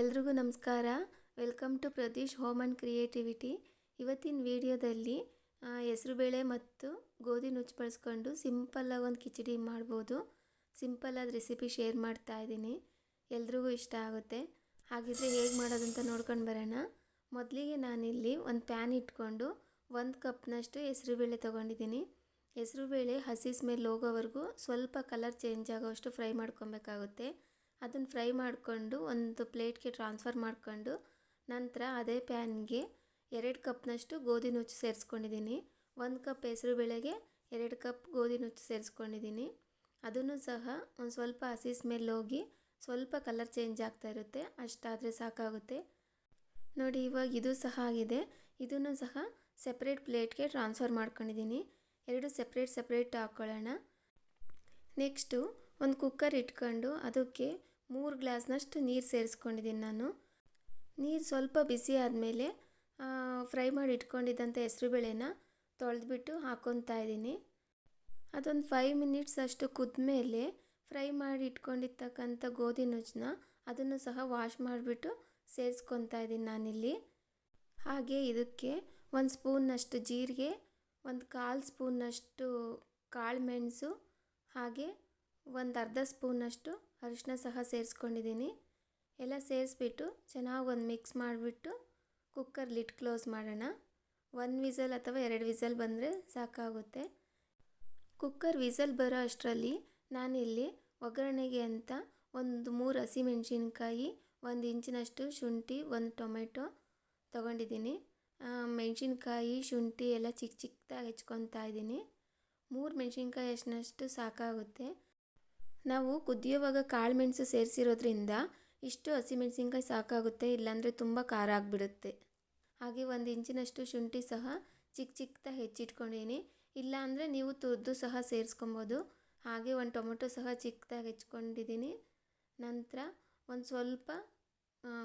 ಎಲ್ರಿಗೂ ನಮಸ್ಕಾರ. Welcome to Pradeesh home and creativity. ಇವತ್ತಿನ ವಿಡಿಯೋದಲ್ಲಿ ಹೆಸರುಬೇಳೆ ಮತ್ತು ಗೋಧಿ ನುಚ್ಚು ಬಳಸ್ಕೊಂಡು ಸಿಂಪಲ್ಲಾಗಿ ಒಂದು ಕಿಚಡಿ ಮಾಡ್ಬೋದು. ಸಿಂಪಲ್ಲಾದ ರೆಸಿಪಿ ಶೇರ್ ಮಾಡ್ತಾ ಇದ್ದೀನಿ. ಎಲ್ರಿಗೂ ಇಷ್ಟ ಆಗುತ್ತೆ. ಹಾಗಿದ್ರೆ ಹೇಗೆ ಮಾಡೋದಂತ ನೋಡ್ಕೊಂಡು ಬರೋಣ. ಮೊದಲಿಗೆ ನಾನಿಲ್ಲಿ ಒಂದು ಪ್ಯಾನ್ ಇಟ್ಕೊಂಡು ಒಂದು ಕಪ್ನಷ್ಟು ಹೆಸರುಬೇಳೆ ತೊಗೊಂಡಿದ್ದೀನಿ. ಹೆಸರುಬೇಳೆ ಹಸಿ ಸ್ಮೆಲ್ ಹೋಗೋವರೆಗೂ ಸ್ವಲ್ಪ ಕಲರ್ ಚೇಂಜ್ ಆಗೋವಷ್ಟು ಫ್ರೈ ಮಾಡ್ಕೊಬೇಕಾಗುತ್ತೆ. ಅದನ್ನು ಫ್ರೈ ಮಾಡಿಕೊಂಡು ಒಂದು ಪ್ಲೇಟ್ಗೆ ಟ್ರಾನ್ಸ್ಫರ್ ಮಾಡಿಕೊಂಡು ನಂತರ ಅದೇ ಪ್ಯಾನ್ಗೆ ಎರಡು ಕಪ್ನಷ್ಟು ಗೋಧಿ ನುಚ್ಚು ಸೇರಿಸ್ಕೊಂಡಿದ್ದೀನಿ. ಒಂದು ಕಪ್ ಹೆಸರು ಬೇಳೆಗೆ ಎರಡು ಕಪ್ ಗೋಧಿ ನುಚ್ಚು ಸೇರಿಸ್ಕೊಂಡಿದ್ದೀನಿ. ಅದನ್ನು ಸಹ ಒಂದು ಸ್ವಲ್ಪ ಹಸಿ ಸ್ಮೆಲ್ ಹೋಗಿ ಸ್ವಲ್ಪ ಕಲರ್ ಚೇಂಜ್ ಆಗ್ತಾ ಇರುತ್ತೆ. ಅಷ್ಟಾದರೆ ಸಾಕಾಗುತ್ತೆ. ನೋಡಿ, ಇವಾಗ ಇದು ಸಹ ಆಗಿದೆ. ಇದನ್ನು ಸಹ ಸೆಪ್ರೇಟ್ ಪ್ಲೇಟ್ಗೆ ಟ್ರಾನ್ಸ್ಫರ್ ಮಾಡ್ಕೊಂಡಿದ್ದೀನಿ. ಎರಡು ಸೆಪ್ರೇಟ್ ಸಪ್ರೇಟ್ ಹಾಕ್ಕೊಳ್ಳೋಣ ನೆಕ್ಸ್ಟು ಒಂದು ಕುಕ್ಕರ್ ಇಟ್ಕೊಂಡು ಅದಕ್ಕೆ ಮೂರು ಗ್ಲಾಸ್ನಷ್ಟು ನೀರು ಸೇರಿಸ್ಕೊಂಡಿದ್ದೀನಿ ನಾನು. ನೀರು ಸ್ವಲ್ಪ ಬಿಸಿ ಆದಮೇಲೆ ಫ್ರೈ ಮಾಡಿ ಇಟ್ಕೊಂಡಿದ್ದಂಥ ಹೆಸರುಬೇಳೆನ ತೊಳೆದ್ಬಿಟ್ಟು ಹಾಕ್ಕೊತಾ ಇದ್ದೀನಿ. ಅದೊಂದು ಫೈವ್ ಮಿನಿಟ್ಸ್ ಅಷ್ಟು ಕುದ್ಮೇಲೆ ಫ್ರೈ ಮಾಡಿ ಇಟ್ಕೊಂಡಿರ್ತಕ್ಕಂಥ ಗೋಧಿ ನುಚ್ಚನ್ನ ಅದನ್ನು ಸಹ ವಾಶ್ ಮಾಡಿಬಿಟ್ಟು ಸೇರಿಸ್ಕೊತಾ ಇದ್ದೀನಿ ನಾನಿಲ್ಲಿ. ಹಾಗೆ ಇದಕ್ಕೆ ಒಂದು ಸ್ಪೂನ್ನಷ್ಟು ಜೀರಿಗೆ, ಒಂದು ಕಾಲು ಸ್ಪೂನ್ನಷ್ಟು ಕಾಳು ಮೆಣಸು, ಹಾಗೆ ಒಂದು ಅರ್ಧ ಸ್ಪೂನಷ್ಟು ಅರಿಶಿನ ಸಹ ಸೇರಿಸ್ಕೊಂಡಿದ್ದೀನಿ. ಎಲ್ಲ ಸೇರಿಸ್ಬಿಟ್ಟು ಚೆನ್ನಾಗಿ ಒಂದು ಮಿಕ್ಸ್ ಮಾಡಿಬಿಟ್ಟು ಕುಕ್ಕರ್ ಲಿಡ್ ಕ್ಲೋಸ್ ಮಾಡೋಣ. ಒಂದು ವಿಸಲ್ ಅಥವಾ ಎರಡು ವಿಸಲ್ ಬಂದರೆ ಸಾಕಾಗುತ್ತೆ. ಕುಕ್ಕರ್ ವಿಸಲ್ ಬರೋ ಅಷ್ಟರಲ್ಲಿ ನಾನಿಲ್ಲಿ ಒಗ್ಗರಣೆಗೆ ಅಂತ ಒಂದು ಮೂರು ಹಸಿಮೆಣ್ಸಿನ್ಕಾಯಿ ಒಂದು ಇಂಚಿನಷ್ಟು ಶುಂಠಿ, ಒಂದು ಟೊಮೆಟೊ ತೊಗೊಂಡಿದ್ದೀನಿ. ಮೆಣಸಿನ್ಕಾಯಿ, ಶುಂಠಿ ಎಲ್ಲ ಚಿಕ್ಕ ಚಿಕ್ಕದಾಗಿ ಹೆಚ್ಕೊತಾ ಇದ್ದೀನಿ. ಮೂರು ಮೆಣಸಿನ್ಕಾಯಿ ಅಷ್ಟನಷ್ಟು ಸಾಕಾಗುತ್ತೆ. ನಾವು ಕುದಿಯುವಾಗ ಕಾಳು ಮೆಣಸು ಸೇರಿಸಿರೋದ್ರಿಂದ ಇಷ್ಟು ಹಸಿಮೆಣಸಿನ್ಕಾಯಿ ಸಾಕಾಗುತ್ತೆ, ಇಲ್ಲಾಂದರೆ ತುಂಬ ಖಾರ ಆಗಿಬಿಡುತ್ತೆ. ಹಾಗೆ ಒಂದು ಇಂಚಿನಷ್ಟು ಶುಂಠಿ ಸಹ ಚಿಕ್ಕ ಚಿಕ್ಕದಾಗಿ ಹೆಚ್ಚಿಟ್ಕೊಂಡಿದ್ದೀನಿ ಇಲ್ಲಾಂದರೆ ನೀವು ತುರಿದು ಸಹ ಸೇರಿಸ್ಕೊಬೋದು. ಹಾಗೆ ಒಂದು ಟೊಮೊಟೊ ಸಹ ಚಿಕ್ಕದಾಗಿ ಹೆಚ್ಕೊಂಡಿದ್ದೀನಿ ನಂತರ ಒಂದು ಸ್ವಲ್ಪ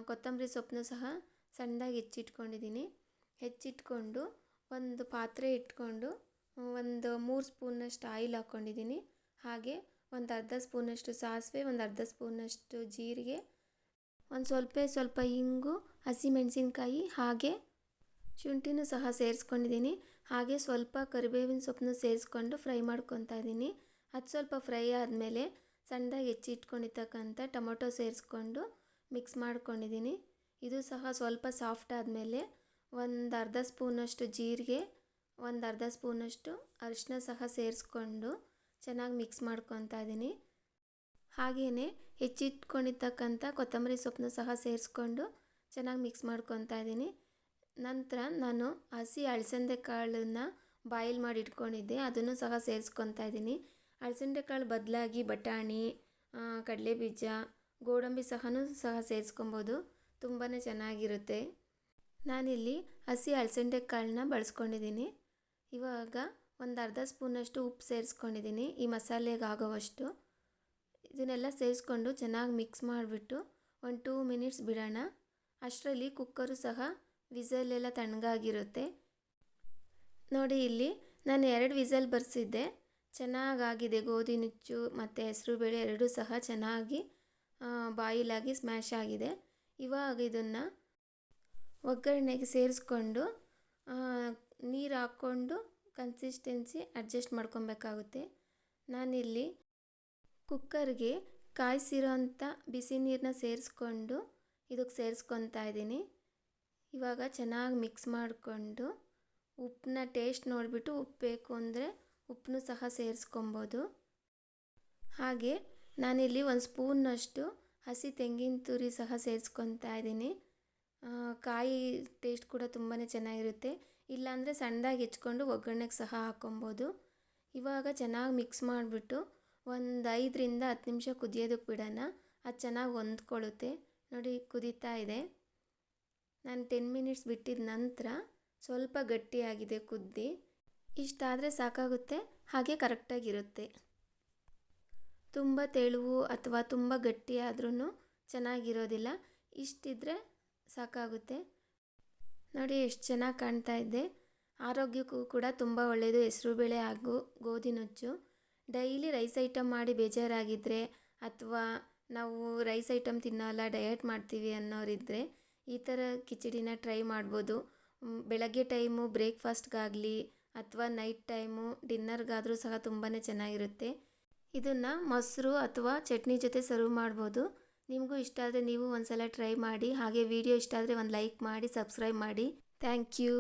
ಕೊತ್ತಂಬರಿ ಸೊಪ್ಪನ್ನು ಸಹ ಸಣ್ಣದಾಗಿ ಹೆಚ್ಚಿಟ್ಕೊಂಡಿದ್ದೀನಿ ಹೆಚ್ಚಿಟ್ಕೊಂಡು ಒಂದು ಪಾತ್ರೆ ಇಟ್ಕೊಂಡು, ಒಂದು ಮೂರು ಸ್ಪೂನಷ್ಟು ಆಯಿಲ್ ಹಾಕ್ಕೊಂಡಿದ್ದೀನಿ ಹಾಗೆ ಒಂದು ಅರ್ಧ ಸ್ಪೂನಷ್ಟು ಸಾಸಿವೆ, ಒಂದು ಅರ್ಧ ಸ್ಪೂನಷ್ಟು ಜೀರಿಗೆ, ಒಂದು ಸ್ವಲ್ಪ ಸ್ವಲ್ಪ ಇಂಗು ಹಸಿಮೆಣಸಿನ್ಕಾಯಿ ಹಾಗೆ ಶುಂಠಿನೂ ಸಹ ಸೇರಿಸ್ಕೊಂಡಿದ್ದೀನಿ. ಹಾಗೆ ಸ್ವಲ್ಪ ಕರಿಬೇವಿನ ಸೊಪ್ಪನ್ನು ಸೇರಿಸ್ಕೊಂಡು ಫ್ರೈ ಮಾಡ್ಕೊತಾ ಇದ್ದೀನಿ. ಅದು ಸ್ವಲ್ಪ ಫ್ರೈ ಆದಮೇಲೆ ಸಣ್ಣದಾಗಿ ಹೆಚ್ಚಿಟ್ಕೊಂಡಿರ್ತಕ್ಕಂಥ ಟೊಮೊಟೊ ಸೇರಿಸ್ಕೊಂಡು ಮಿಕ್ಸ್ ಮಾಡ್ಕೊಂಡಿದ್ದೀನಿ. ಇದು ಸಹ ಸ್ವಲ್ಪ ಸಾಫ್ಟ್ ಆದಮೇಲೆ ಒಂದು ಅರ್ಧ ಸ್ಪೂನಷ್ಟು ಜೀರಿಗೆ, ಒಂದು ಅರ್ಧ ಸ್ಪೂನಷ್ಟು ಅರಿಶಿನ ಸಹ ಸೇರಿಸ್ಕೊಂಡು ಚೆನ್ನಾಗಿ ಮಿಕ್ಸ್ ಮಾಡ್ಕೊತಾ ಇದ್ದೀನಿ ಹಾಗೆಯೇ ಹೆಚ್ಚಿಟ್ಕೊಂಡಿರ್ತಕ್ಕಂಥ ಕೊತ್ತಂಬರಿ ಸೊಪ್ಪನ್ನು ಸಹ ಸೇರಿಸ್ಕೊಂಡು ಚೆನ್ನಾಗಿ ಮಿಕ್ಸ್ ಮಾಡ್ಕೊತಾ ಇದ್ದೀನಿ ನಂತರ ನಾನು ಹಸಿ ಅಳಸಂದೆ ಕಾಳನ್ನು ಬಾಯಿಲ್ ಮಾಡಿ ಇಟ್ಕೊಂಡಿದ್ದೆ, ಅದನ್ನು ಸಹ ಸೇರಿಸ್ಕೊತಾ ಇದ್ದೀನಿ ಅಳಸಂದೆ ಕಾಳು ಬದಲಾಗಿ ಬಟಾಣಿ ಕಡಲೆಬೀಜ, ಗೋಡಂಬಿ ಸಹನೂ ಸಹ ಸೇರಿಸ್ಕೊಬೋದು ತುಂಬಾ ಚೆನ್ನಾಗಿರುತ್ತೆ. ನಾನಿಲ್ಲಿ ಹಸಿ ಅಳಸಂದೆ ಕಾಳನ್ನ ಬಳಸ್ಕೊಂಡಿದ್ದೀನಿ ಇವಾಗ ಒಂದು ಅರ್ಧ ಸ್ಪೂನಷ್ಟು ಉಪ್ಪು ಸೇರಿಸ್ಕೊಂಡಿದ್ದೀನಿ. ಈ ಮಸಾಲೆಗೆ ಆಗೋವಷ್ಟು. ಇದನ್ನೆಲ್ಲ ಸೇರಿಸ್ಕೊಂಡು ಚೆನ್ನಾಗಿ ಮಿಕ್ಸ್ ಮಾಡಿಬಿಟ್ಟು ಒಂದು ಟೂ ಮಿನಿಟ್ಸ್ ಬಿಡೋಣ. ಅಷ್ಟರಲ್ಲಿ ಕುಕ್ಕರು ಸಹ ವಿಸಲೆಲ್ಲ ತಣ್ಣಗಾಗಿರುತ್ತೆ. ನೋಡಿ ಇಲ್ಲಿ ನಾನು ಎರಡು ವಿಸಲ್ ಬರೆಸಿದ್ದೆ. ಚೆನ್ನಾಗಾಗಿದೆ ಗೋಧಿ, ನುಚ್ಚು ಮತ್ತು ಹೆಸರುಬೇಳೆ ಎರಡೂ ಸಹ ಚೆನ್ನಾಗಿ ಬಾಯಿಲಾಗಿ ಸ್ಮ್ಯಾಶ್ ಆಗಿದೆ. ಇವಾಗ ಇದನ್ನು ಒಗ್ಗರಣೆಗೆ ಸೇರಿಸ್ಕೊಂಡು ನೀರು ಹಾಕ್ಕೊಂಡು ಕನ್ಸಿಸ್ಟೆನ್ಸಿ ಅಡ್ಜಸ್ಟ್ ಮಾಡ್ಕೊಬೇಕಾಗುತ್ತೆ. ನಾನಿಲ್ಲಿ ಕುಕ್ಕರ್ಗೆ ಕಾಯಿಸಿರೋ ಅಂಥ ಬಿಸಿ ನೀರನ್ನ ಸೇರಿಸ್ಕೊಂಡು ಇದಕ್ಕೆ ಸೇರಿಸ್ಕೊತಾ ಇದ್ದೀನಿ. ಇವಾಗ ಚೆನ್ನಾಗಿ ಮಿಕ್ಸ್ ಮಾಡಿಕೊಂಡು ಉಪ್ಪನ್ನ ಟೇಸ್ಟ್ ನೋಡಿಬಿಟ್ಟು ಉಪ್ಪು ಬೇಕು ಅಂದರೆ ಉಪ್ಪನ್ನು ಸಹ ಸೇರಿಸ್ಕೊಬೋದು. ಹಾಗೆ ನಾನಿಲ್ಲಿ ಒಂದು ಸ್ಪೂನಷ್ಟು ಹಸಿ ತೆಂಗಿನ ತುರಿ ಸಹ ಸೇರಿಸ್ಕೊತಾ ಇದ್ದೀನಿ. ಕಾಯಿ ಟೇಸ್ಟ್ ಕೂಡ ತುಂಬಾ ಚೆನ್ನಾಗಿರುತ್ತೆ. ಇಲ್ಲಾಂದರೆ ಸಣ್ಣದಾಗಿ ಹೆಚ್ಕೊಂಡು ಒಗ್ಗರಣೆಗೆ ಸಹ ಹಾಕ್ಕೊಬೋದು ಇವಾಗ ಚೆನ್ನಾಗಿ ಮಿಕ್ಸ್ ಮಾಡಿಬಿಟ್ಟು ಒಂದು ಐದರಿಂದ ಹತ್ತು ನಿಮಿಷ ಕುದಿಯೋದಕ್ಕೆ ಬಿಡೋಣ. ಅದು ಚೆನ್ನಾಗಿ ಹೊಂದ್ಕೊಳ್ಳುತ್ತೆ. ನೋಡಿ ಕುದೀತಾ ಇದೆ. ನಾನು ಟೆನ್ ಮಿನಿಟ್ಸ್ ಬಿಟ್ಟಿದ ನಂತರ ಸ್ವಲ್ಪ ಗಟ್ಟಿಯಾಗಿದೆ ಕುದ್ದಿ. ಇಷ್ಟಾದರೆ ಸಾಕಾಗುತ್ತೆ. ಹಾಗೆ ಕರೆಕ್ಟಾಗಿರುತ್ತೆ ತುಂಬ ತೆಳುವು ಅಥವಾ ತುಂಬ ಗಟ್ಟಿಯಾದ್ರೂ ಚೆನ್ನಾಗಿರೋದಿಲ್ಲ. ಇಷ್ಟಿದ್ರೆ ಸಾಕಾಗುತ್ತೆ. ನೋಡಿ, ಎಷ್ಟು ಚೆನ್ನಾಗಿ ಕಾಣ್ತಾ ಇದೆ. ಆರೋಗ್ಯಕ್ಕೂ ಕೂಡ ತುಂಬ ಒಳ್ಳೆಯದು ಹೆಸರುಬೇಳೆ ಹಾಗೂ ಗೋಧಿ ನುಚ್ಚು. ಡೈಲಿ ರೈಸ್ ಐಟಮ್ ಮಾಡಿ ಬೇಜಾರಾಗಿದ್ದರೆ ಅಥವಾ ನಾವು ರೈಸ್ ಐಟಮ್ ತಿನ್ನೋಲ್ಲ, ಡಯಟ್ ಮಾಡ್ತೀವಿ ಅನ್ನೋರಿದ್ದರೆ ಈ ಥರ ಕಿಚಡಿನ ಟ್ರೈ ಮಾಡ್ಬೋದು. ಬೆಳಗ್ಗೆ ಟೈಮು ಬ್ರೇಕ್ಫಾಸ್ಟ್ಗಾಗಲಿ ಅಥವಾ ನೈಟ್ ಟೈಮು ಡಿನ್ನರ್ಗಾದರೂ ಸಹ ತುಂಬಾ ಚೆನ್ನಾಗಿರುತ್ತೆ. ಇದನ್ನು ಮೊಸರು ಅಥವಾ ಚಟ್ನಿ ಜೊತೆ ಸರ್ವ್ ಮಾಡ್ಬೋದು. ನಿಮಗೂ ಇಷ್ಟ ಆದರೆ ನೀವು ಒಂದ್ಸಲ ಟ್ರೈ ಮಾಡಿ, ಹಾಗೆ ವಿಡಿಯೋ ಇಷ್ಟ ಆದರೆ ಒಂದು ಲೈಕ್ ಮಾಡಿ ಸಬ್ಸ್ಕ್ರೈಬ್ ಮಾಡಿ. Thank you